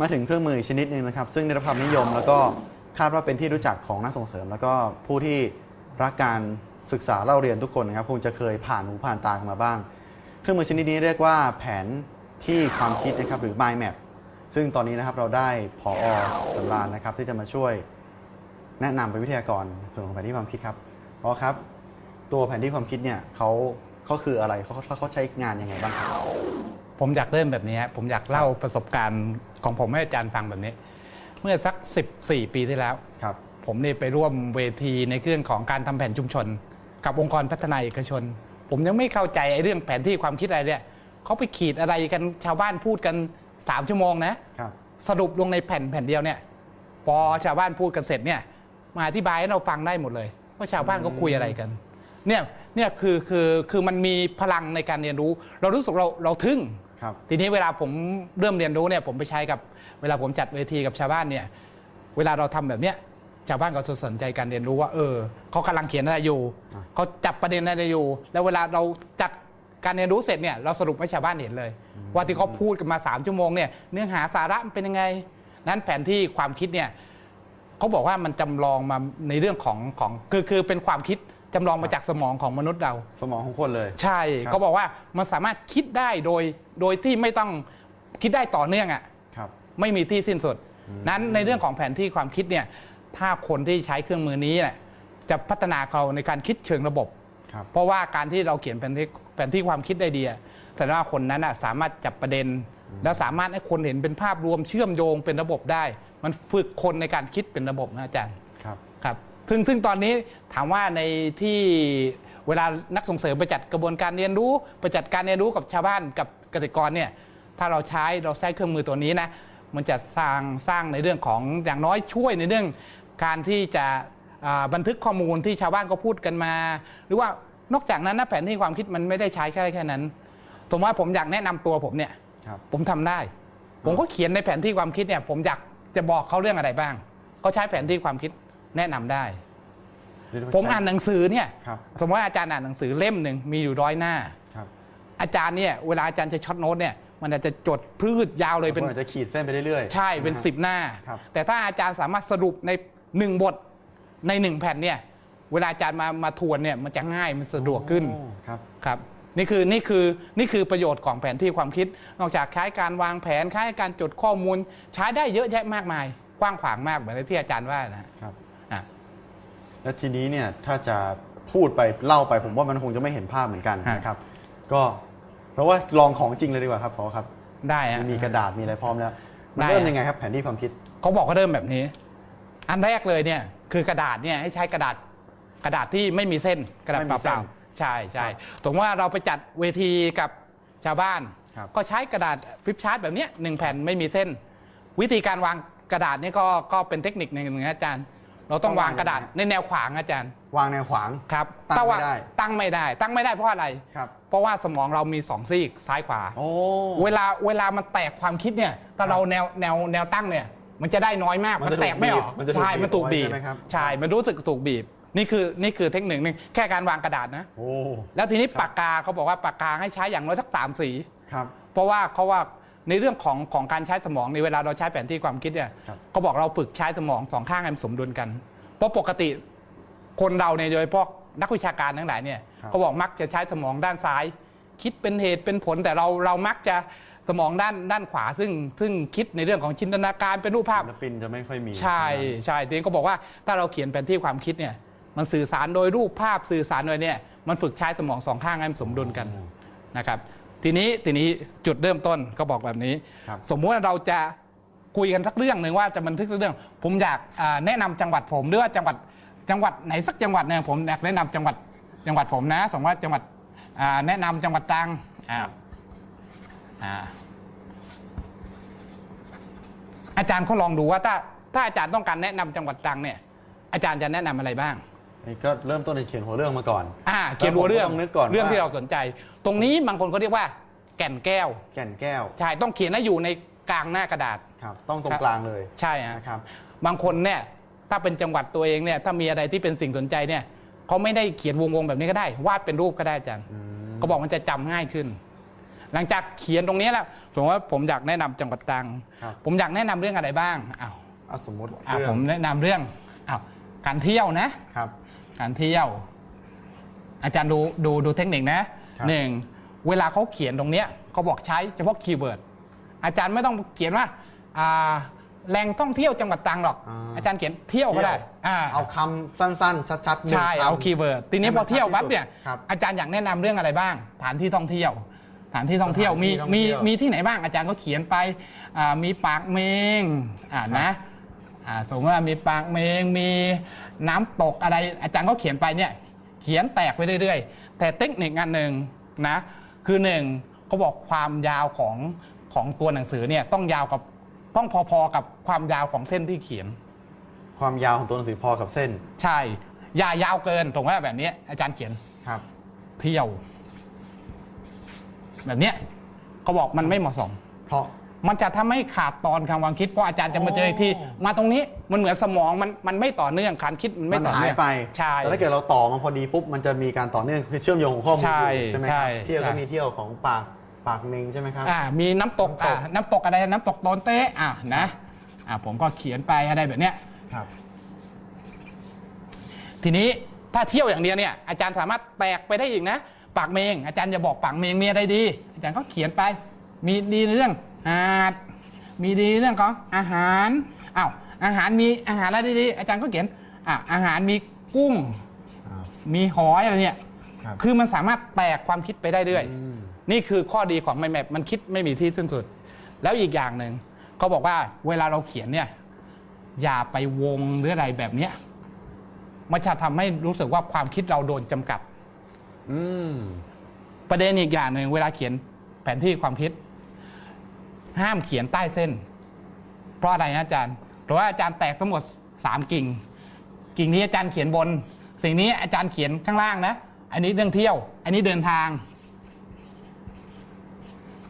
มาถึงเครื่องมือชนิดหนึ่งนะครับ ซึ่งได้รับความนิยมแล้วก็คาดว่าเป็นที่รู้จักของนักส่งเสริม แล้วก็ผู้ที่รักการศึกษาเล่าเรียนทุกคนนะครับคงจะเคยผ่านหูผ่านตากันมาบ้าง เครื่องมือชนิดนี้เรียกว่าแผนที่ความคิดนะครับหรือ mind map ซึ่งตอนนี้นะครับเราได้ผอสำราญนะครับ ที่จะมาช่วยแนะนำเป็นวิทยากรส่วนของแผนที่ความคิดครับพอครับ ตัวแผนที่ความคิดเนี่ยเขาเขาคืออะไรเขาเขาใช้งานยังไงบ้างครับ ผมอยากเริ่มแบบนี้ฮะผมอยากเล่าประสบการณ์ของผมให้อาจารย์ฟังแบบนี้ เมื่อสัก 14 ปีที่แล้วครับ ผมนี่ไปร่วมเวทีในเรื่องของการทำแผนชุมชน กับองค์กรพัฒนาเอกชน ผมยังไม่เข้าใจไอ้เรื่องแผนที่ความคิดอะไรเนี่ยเขาไปขีดอะไรกันชาวบ้านพูดกัน 3 ชั่วโมงนะครับสรุปลงในแผ่นแผ่นเดียวเนี่ยพอชาวบ้านพูดกันเสร็จเนี่ยมาอธิบายให้เราฟังได้หมดเลยว่าชาวบ้านเขาคุยอะไรกันเนี่ยเนี่ยคือคือคือมันมีพลังในการเรียนรู้ เรารู้สึกเราเราทึ่ง ครับ ทีนี้เวลาผมเริ่มเรียนรู้เนี่ยผมไปใช้กับเวลาผมจัดเวทีกับชาวบ้านเนี่ยเวลาเราทำแบบเนี้ยชาวบ้านเขาจะสนใจการเรียนรู้ว่า เออเขากำลังเขียนอะไรอยู่อะเขาจับประเด็นอะไรอยู่ แล้วเวลาเราจัดการเรียนรู้เสร็จเนี่ยเราสรุปให้ชาวบ้านเห็นเลย ว่าที่เขาพูดกันมา 3 ชั่วโมงเนี่ยเนื้อหาสาระมันเป็นยังไง นั้นแผนที่ความคิดเนี่ยเขาบอกว่ามันจำลองมาในเรื่องของของคือคือเป็นความคิด จำลองมาจากสมองของมนุษย์เรา สมองของคนเลย ใช่ครับเขาบอกว่ามันสามารถคิดได้โดยโดยที่ไม่ต้องคิดได้ต่อเนื่องอะ่ะครับ ไม่มีที่สิ้นสุด นั้นในเรื่องของแผนที่ความคิดเนี่ยถ้าคนที่ใช้เครื่องมือนี้เนี่ยจะพัฒนาเขาในการคิดเชิงระบบ ครับ เพราะว่าการที่เราเขียนแผนที่แผนที่ความคิดได้ดีอะแต่ว่าคนนั้นอะสามารถจับประเด็น แล้วสามารถให้คนเห็นเป็นภาพรวมเชื่อมโยงเป็นระบบได้ มันฝึกคนในการคิดเป็นระบบนะอาจารย์ครับ ครับ ซึ่งซึ่งตอนนี้ถามว่าในที่เวลานักส่งเสริมไปจัดกระบวนการเรียนรู้ไปจัดการเรียนรู้กับชาวบ้านกับเกษตรกรเนี่ยถ้าเราใช้เราใช้เครื่องมือตัวนี้นะมันจะสร้างสร้างในเรื่องของอย่างน้อยช่วยในเรื่องการที่จะอ่าบันทึกข้อมูลที่ชาวบ้านก็พูดกันมา หรือว่านอกจากนั้นนะแผนที่ความคิดมันไม่ได้ใช้แค่แค่นั้นผมว่าผมอยากแนะนำตัวผมเนี่ยครับผมทำได้ ผมก็เขียนในแผนที่ความคิดเนี่ยผมอยากจะบอกเขาเรื่องอะไรบ้างเขาใช้แผนที่ความคิด แนะนำได้เรียกได้ว่ผมอ่านหนังสือเนี่ยครับ สมมติว่าอาจารย์อ่านหนังสือเล่มหนึ่งมีอยู่ร้อยหน้า ครับอาจารย์เนี่ยเวลาอาจารย์จะช็อตโน้ตเนี่ยมันอาจจะจดพืชยาวเลยเป็นบางคนอาจจะขีดเส้นไปเรื่อยๆใช่เป็นะฮะสิบหน้า ครับ แต่ถ้าอาจารย์สามารถสรุปในหนึ่งบทในหนึ่งแผ่นเนี่ยเวลาอาจารย์มามาทวนเนี่ยมันจะง่ายมันสะดวกขึ้นโอ้ครับ ครับนี่คือนี่คือนี่คือประโยชน์ของแผนที่ความคิด นอกจากใช้การวางแผนใช้การจดข้อมูล ใช้ได้เยอะแยะมากมาย กว้างขวางมากเหมือนที่อาจารย์ว่านะครับอะ แล้วทีนี้เนี่ยถ้าจะพูดไปเล่าไปผมว่ามันคงจะไม่เห็นภาพเหมือนกันฮะนะครับ ก็เพราะว่าลองของจริงเลยดีกว่าครับพอครับ ได้ฮะมีกระดาษมีอะไรพร้อมแล้วมันได้เริ่มฮะยังไงครับแผนที่ความคิดเขาบอกก็เริ่มแบบนี้ อันแรกเลยเนี่ยคือกระดาษเนี่ยให้ใช้กระดาษกระดาษที่ไม่มีเส้นกระดาษไม่เปมีเส้ล่านๆใช่ใช่สมมติว่าเราไปจัดเวทีกับชาวบ้านครับก็ใช้กระดาษฟลิปชาร์ตแบบเนี้ยหนึ่งแผ่นไม่มีเส้น วิธีการวางกระดาษนี่ก็ก็เป็นเทคนิคหนึ่งนะอาจารย์ เราต้องวางกระดาษในแนวขวางอาจารย์ วางแนวขวางครับตั้งไม่ว่าได้ตั้งไม่ได้ ตั้งไม่ได้เพราะอะไรครับเพราะว่าสมองเรามีสองซีกซ้ายขวาโอ้เวลาเวลามันแตกความคิดเนี่ยถ้าเราแนวแนวแนวตั้งเนี่ย มันจะได้น้อยมากมันมันจะแตกไม่ออกถูกบีบมันจะถูกใช่บีบมันถูกบีบไว้ใช่ไหมครับใช่มันรู้สึกถูกบีบนี่คือนี่คือเทคนิคหนึ่งแค่การวางกระดาษนะโอ้แล้วทีนี้ครับปากกาเขาบอกว่าปากกาให้ใช้อย่างน้อยสักสามสีครับเพราะว่าเขาว่า ในเรื่องของของการใช้สมองในเวลาเราใช้แผนที่ความคิดเนี่ยครับเขาบอกเราฝึกใช้สมองสองข้างให้มันสมดุลกัน เพราะปกติคนเราเนี่ยโดยเฉพาะนักวิชาการทั้งหลายเนี่ยครับเขาบอกมักจะใช้สมองด้านซ้าย คิดเป็นเหตุเป็นผลแต่เราเรามักจะสมองด้านด้านขวา ซึ่งซึ่งคิดในเรื่องของจินตนาการเป็นรูปภาพ ศิลปินจะไม่ค่อยมี ใช่ใช่ทีนี้ก็บอกว่าถ้าเราเขียนแผนที่ความคิดเนี่ยมันสื่อสารโดยรูปภาพสื่อสารโดยเนี่ยมันฝึกใช้สมองสองข้างให้มันสมดุลกันนะครับ ทีนี้ทีนี้จุดเริ่มต้นก็บอกแบบนี้ ครับสมมุติว่าเราจะคุยกันสักเรื่องหนึ่งว่าจะบันทึกเรื่อง ผมอยากอ่าแนะนำจังหวัดผมหรือว่าจังหวัดจังหวัดไหนสักจังหวัดเนี่ยผมอยากแนะนำจังหวัดจังหวัดผมนะ สมมติว่าจังหวัดอ่าแนะนำจังหวัดตรังอ่าอ่าอาจารย์เขาลองดูว่าถ้าถ้าอาจารย์ต้องการแนะนำจังหวัดตรังเนี่ยอาจารย์จะแนะนำอะไรบ้าง นี่ก็เริ่มต้นในเขียนหัวเรื่องมาก่อน อ่าเขียนหัวเรื่องแล้วผมก็ต้องนึกก่อนเรื่องว่าที่เราสนใจ ตรงนี้บางคนเขาเรียกว่า แก่นแก้วแก่นแก้วใช่ต้องเขียนให้อยู่ในกลางหน้ากระดาษ ครับ ต้องตรครังบ กลางเลยใช่ฮะ นะครับ บางคนเนี่ยถ้าเป็นจังหวัดตัวเองเนี่ยถ้ามีอะไรที่เป็นสิ่งสนใจเนี่ยเขาไม่ได้เขียนวงๆแบบนี้ก็ได้ วาดเป็นรูปก็ได้อาจารย์อืมเขาบอกมันจะจำง่ายขึ้น หลังจากเขียนตรงนี้แล้วสมมติว่าผมอยากแนะนำจังหวัดตรังครับ ผมอยากแนะนำเรื่องอะไรบ้างอ้าวเอาสมมติอะเรื่องผมแนะนำเรื่องอ้าวการเที่ยวนะครับ การเที่ยว อาจารย์ดูดูดูเทคนิคนะครับหนึ่งเวลาเขาเขียนตรงเนี้ยเขาบอกใช้เฉพาะคีย์เวิร์ดอาจารย์ไม่ต้องเขียนว่าอ่าแหล่งท่องเที่ยวจังหวัดตรังหรอก อาจารย์เขียนเที่ยวก็ได้อ่าเอาคำสั้นๆ ชัดๆหนึ่งใช่คำเอาคีย์เวิร์ดทีนี้ให้พมัอนเที่ยวชัดที่ปั๊บเนี่ยสุดครับอาจารย์อยากแนะนำเรื่องอะไรบ้างสถานที่ท่องเที่ยวสถานที่ท่องเที่ยวสถานที่มีท่องมีเที่ยวมีที่ไหนบ้างอาจารย์ก็เขียนไปอ่ามีปากเมงอ่านะอ่า สมมติว่ามีปากเมงมีน้ำตกอะไรอาจารย์ก็เขียนไปเนี่ยเขียนแตกไปเรื่อยๆ แต่เทคนิคงานหนึ่งนะคือหนึ่งเขาบอกความยาวของของตัวหนังสือเนี่ยต้องยาวกับต้องพอๆกับความยาวของเส้นที่เขียน ความยาวของตัวหนังสือพอกับเส้น ใช่อย่ายาวเกินตรงว่าแบบนี้อาจารย์เขียนครับเที่ยว แบบเนี้ยเขาบอกมันไม่เหมาะสม เพราะ มันจะทำให้ขาดตอนการวางคิดเพราะอาจารย์จะมาเจออีกที่อ๋อมาตรงนี้มันเหมือนสมองมันมันไม่ต่อเนื่องการคิดมันไม่มันต่อหาเนื่ยองไปใช่แต่ถ้าเกิดเราต่อมาพอดีปุ๊บมันจะมีการต่อเนื่องคือเชื่อมโยงของข้อมูลใช่อยู่ใช่ไหมคใช่รับเที่ยวใช่ก็มีเที่ยวของปากปากเมงใช่ไหมครับอ่ามีน้ำตกน้ำตกอ่าน้ำตกอะไรน้ำตกโตนเต้อ่านะอ่าผมก็เขียนไปอะไรแบบเนี้ยครับ ทีนี้ถ้าเที่ยวอย่างเดียวเนี่ยอาจารย์สามารถแตกไปได้อีกนะ ปากเมง อาจารย์จะบอกปากเมงมีอะไรดี อาจารย์ก็เขียนไป มีดีในเรื่อง อาหารมีดีในเรื่องของอาหารอ้าวอาหารมีอาหารอะไรดีๆอาจารย์ก็เขียนอะอาหารมีกุ้งอ่ามีหอยอะไรเนี่ย ครับ คือมันสามารถแตกความคิดไปได้ด้วยอืมนี่คือข้อดีของ Mind Map มันคิดไม่มีที่สิ้นสุด แล้วอีกอย่างหนึ่งเขาบอกว่าเวลาเราเขียนเนี่ย อย่าไปวงหรืออะไรแบบเนี้ยมันจะทำให้รู้สึกว่าความคิดเราโดนจำกัด อืม ประเด็นอีกอย่างหนึ่งเวลาเขียนแผนที่ความคิด ห้ามเขียนใต้เส้น เพราะอะไรนะอาจารย์เพราะว่าอาจารย์แตกทั้งหมดสามกิ่ง กิ่งนี้อาจารย์เขียนบน สิ่งนี้อาจารย์เขียนข้างล่างนะ อันนี้เรื่องเที่ยว อันนี้เดินทาง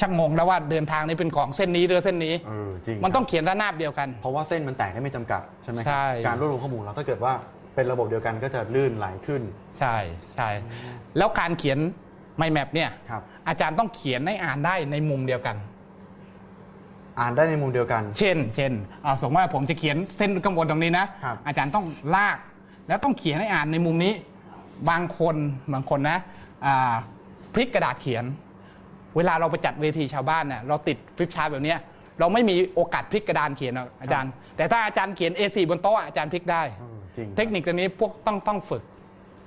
ช่างงงแล้วว่าเดินทางนี้เป็นของเส้นนี้หรือเส้นนี้ เออจริงมันต้องครับเขียนระนาบเดียวกัน เพราะว่าเส้นมันแตกได้ไม่จำกัดใช่ไหมคใช่รัการรวบรวมข้อมูลเราถ้าเกิดว่าเป็นระบบเดียวกันก็จะลื่นไหลขึ้นใช่ใช่แล้วการเขียนไมแมปเนี่ย ครับ อาจารย์ต้องเขียนให้อ่านได้ในมุมเดียวกัน อ่านได้ในมุมเดียวกัน เช่น เช่นอ่าสมมติว่าผมจะเขียนเส้นข้างบนตรงนี้นะ ครับ อาจารย์ต้องลาก แล้วต้องเขียนให้อ่านในมุมนี้ บางคนบางคนนะอ่าพลิกกระดาษเขียน เวลาเราไปจัดเวทีชาวบ้านเนี่ยเราติดฟลิปชาร์ตแบบเนี้ยเราไม่มีโอกาสพลิกกระดานเขียนหรอกอาจารย์ แต่ถ้าอาจารย์เขียน A4 บนโต๊ะอาจารย์พลิกได้เออจริงเทคนิคตัวนี้พวกต้องต้องฝึก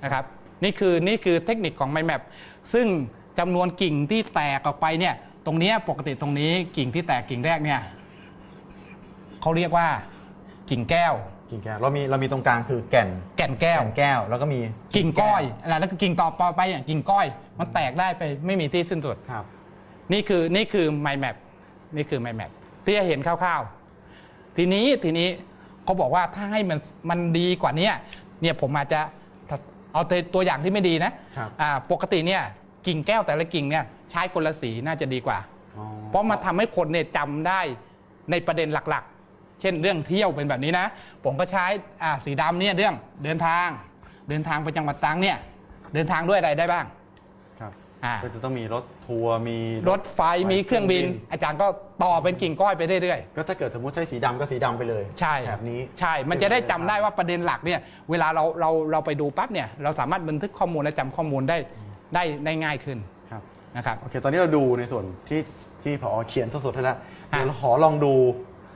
นะครับนี่คือนี่คือเทคนิคของ MyMap ซึ่งจำนวนกิ่งที่แตกออกไปเนี่ย ตรงเนี้ยปกติตรงนี้กิ่งที่แตกกิ่งแรกเนี่ยเขาเรียกว่ากิ่งแก้ว กิ่งแก้วเรามีเรามีตรงกลางคือแก่นแก่นแก้ว แก่นแก้วแล้วก็มีกิ่งก้อยอะไรแล้วก็กิ่งต่อไปอะกิ่งก้อย มันแตกได้ไปไม่มีที่สิ้นสุดครับ นี่คือนี่คือ MyMap นี่คือ MyMap ที่จะเห็นคร่าวๆ ทีนี้ทีนี้เขาบอกว่าถ้าให้มันมันดีกว่านี้เนี่ยผมอาจจะเอาตัวอย่างที่ไม่ดีนะครับอ่าปกติเนี่ยกิ่งแก้วแต่ละกิ่งเนี่ย ใช้คนละสีน่าจะดีกว่าอ๋อเพราะมันทำให้คนเนี่ยจำได้ในประเด็นหลักๆ เช่นเรื่องเที่ยวเป็นแบบนี้นะ ผมก็ใช้อ่าสีดำเนี่ยเรื่องเดินทาง เดินทางไปจังหวัดตรังเนี่ยเดินทางด้วยอะไรได้บ้างครับอ่าก็จะต้องมีรถทัวร์มีรถไฟมีเครื่องบิน อาจารย์ก็ต่อเป็นกิ่งก้อยไปเรื่อยก็ถ้าเกิดสมมติใช้สีดำก็สีดำไปเลยๆใช่แบบนี้ใช่ มันจะได้จำได้ว่าประเด็นหลักเนี่ยเวลาเราเราเราไปดูปั๊บเนี่ยเราสามารถบันทึกข้อมูลและจำข้อมูลได้ได้ได้ง่ายขึ้นครับ นะครับ โอเค ตอนนี้เราดูในส่วนที่ที่พอเขียนสดๆให้แล้วอะเดี๋ยวเราขอลองดู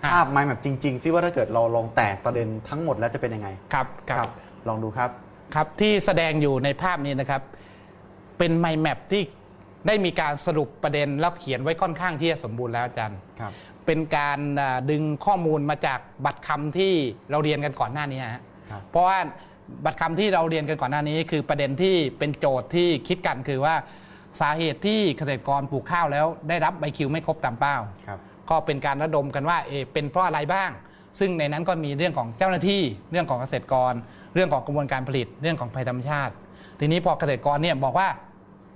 อะภาพไมล์แบบจริงๆซิว่าถ้าเกิดเราลองแตกประเด็นทั้งหมดแล้วจะเป็นยังไง ครับครับ ลองดูครับ ครับที่แสดงอยู่ในภาพนี้นะครับ เป็นไมแมปที่ได้มีการสรุปประเด็นแล้วเขียนไว้ค่อนข้างที่จะสมบูรณ์แล้วอาจารย์ครับ เป็นการอ่าดึงข้อมูลมาจากบัตรคำที่เราเรียนกันก่อนหน้านี้ฮะครับเพราะว่าบัตรคำที่เราเรียนกันก่อนหน้านี้ คือประเด็นที่เป็นโจทย์ที่คิดกันคือว่า สาเหตุที่เกษตรกรปลูกข้าวแล้วได้รับใบคิวไม่ครบตามเป้าครับก็เป็นการระดมกันว่าเออเป็นเพราะอะไรบ้าง ซึ่งในนั้นก็มีเรื่องของเจ้าหน้าที่ เรื่องของเกษตรกร เรื่องของกระบวนการผลิต เรื่องของภัยธรรมชาติ ทีนี้พอเกษตรกรเนี่ยบอกว่า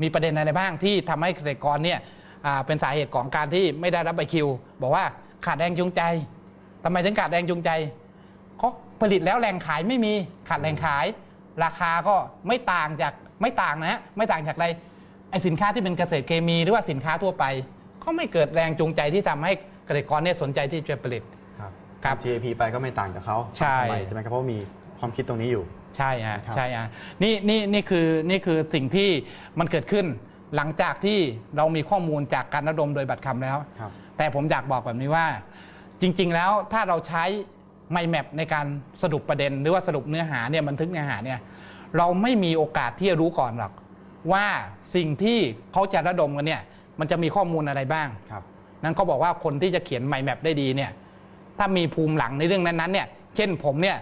มีประเด็นอะไรบ้างที่ทำให้เกษตรกรเนี่ยอ่าเป็นสาเหตุของการที่ไม่ได้รับใบคิว บอกว่าขาดแรงจูงใจทำไมถึงขาดแรงจูงใจเขาผลิตแล้วแหล่งขายไม่มีขาดแหล่งขาย ราคาก็ไม่ต่างจากไม่ต่างนะฮะไม่ต่างจากอะไร ไอสินค้าที่เป็นเกษตรเคมีหรือว่าสินค้าทั่วไป ก็ไม่เกิดแรงจูงใจที่ทำให้เกษตรกรเนี่ยสนใจที่จะผลิตครับครับ TAP ไปก็ไม่ต่างจากเขาใช่ทำไมใช่ไหมครับเพราะว่ามีความคิดตรงนี้อยู่ ใช่ฮะครับใช่ฮะนี่นี่นี่คือนี่คือสิ่งที่มันเกิดขึ้นหลังจากที่เรามีข้อมูลจากการระดมโดยบัตรคำแล้วครับแต่ผมอยากบอกแบบนี้ว่า จริง ๆ แล้วถ้าเราใช้ไมแมปในการสรุปประเด็น หรือว่าสรุปเนื้อหาเนี่ยบันทึกเนื้อหาเนี่ยเราไม่มีโอกาสที่จะรู้ก่อนหรอก ว่าสิ่งที่เขาจะระดมกันเนี่ยมันจะมีข้อมูลอะไรบ้างครับนั้นเขาบอกว่าคนที่จะเขียนไมแมปได้ดีเนี่ยถ้ามีภูมิหลังในเรื่องนั้นๆเนี่ยเช่นผมเนี่ย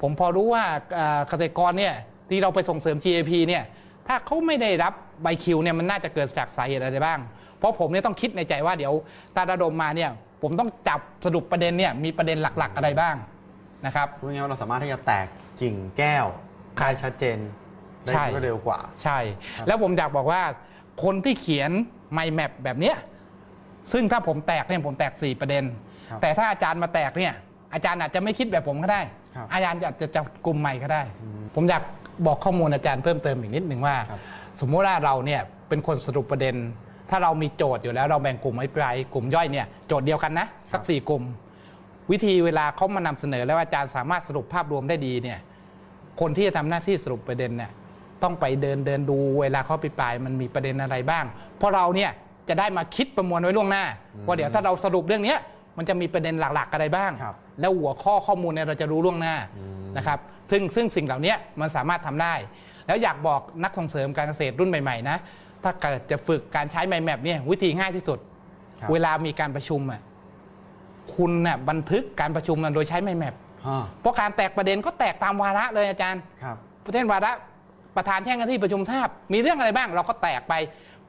ผมพอรู้ว่าเอ่อเกษตรกรเนี่ยที่เราไปส่งเสริม GAP เนี่ยถ้าเขาไม่ได้รับใบคิวเนี่ยมันน่าจะเกิดจากสาเหตุอะไรบ้าง เพราะผมเนี่ยต้องคิดในใจว่าเดี๋ยวตาระดมมาเนี่ยผมต้องจับสรุปประเด็นเนี่ยมีประเด็นหลักๆอะไรบ้างนะครับพูดง่ายๆว่าเราสามารถที่จะแตกกิ่งแก้วได้ชัดเจน ได้ใช่รวดเร็วกว่า ใช่ครับแล้วผมอยากบอกว่าคนที่เขียนไมแมปแบบเนี้ยซึ่งถ้าผมแตกเนี่ยผมแตก 4 ประเด็น ครับ แต่ถ้าอาจารย์มาแตกเนี่ย อาจารย์อาจจะไม่คิดแบบผมก็ได้ ครับ อาจารย์อาจจะจับกลุ่มใหม่ก็ได้ ผมอยากบอกข้อมูลอาจารย์เพิ่มเติมอีกนิดหนึ่งว่า ครับ สมมุติว่าเราเนี่ยเป็นคนสรุปประเด็น ถ้าเรามีโจทย์อยู่แล้วเราแบ่งกลุ่มไว้ปลายกลุ่มย่อยเนี่ยโจทย์เดียวกันนะสักสี่กลุ่ม วิธีเวลาเขามานำเสนอแล้วอาจารย์สามารถสรุปภาพรวมได้ดีเนี่ยคนที่จะทำหน้าที่สรุปประเด็นเนี่ย ต้องไปเดินเดินดูเวลาเขาอภิปรายมันมีประเด็นอะไรบ้าง เพราะเราเนี่ยจะได้มาคิดประมวลไว้ล่วงหน้าว่าเดี๋ยวถ้าเราสรุปเรื่องเนี้ยมันจะมีประเด็นหลักๆอะไรบ้างครับแล้วหัวข้อข้อมูลเนี่ยเราจะรู้ล่วงหน้าอืมนะครับซึ่งซึ่งสิ่งเหล่านี้มันสามารถทำได้ แล้วอยากบอกนักส่งเสริมการเกษตรรุ่นใหม่ๆนะถ้าเกิดจะฝึกการใช้ไมแมปเนี่ยวิธีง่ายที่สุดครับเวลามีการประชุมอะคุณน่ะบันทึกการประชุมนั้นโดยใช้ไมแมปอ่าเพราะการแตกประเด็นก็แตกตามวาระเลยอาจารย์ครับประเทศวาระ ประธานแจ้งหน้าที่ประชุมทราบ มีเรื่องอะไรบ้างเราก็แตกไป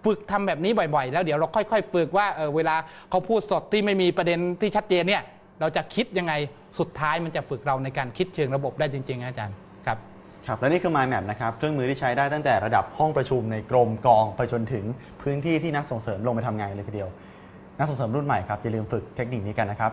ฝึกทำแบบนี้บ่อยๆ แล้วเดี๋ยวเราค่อยๆ ฝึกว่าเออเวลาเขาพูดสดที่ไม่มีประเด็นที่ชัดเจนเนี่ยเราจะคิดยังไงสุดท้ายมันจะฝึกเราในการคิดเชิงระบบได้จริงๆนะอาจารย์ครับครับและนี่คือ MyMap นะครับเครื่องมือที่ใช้ได้ตั้งแต่ระดับห้องประชุมในกรมกองไปจนถึงพื้นที่ที่นักส่งเสริมลงไปทำงานเลยทีเดียว นักส่งเสริมรุ่นใหม่ครับอย่าลืมฝึกเทคนิคนี้กันนะครับ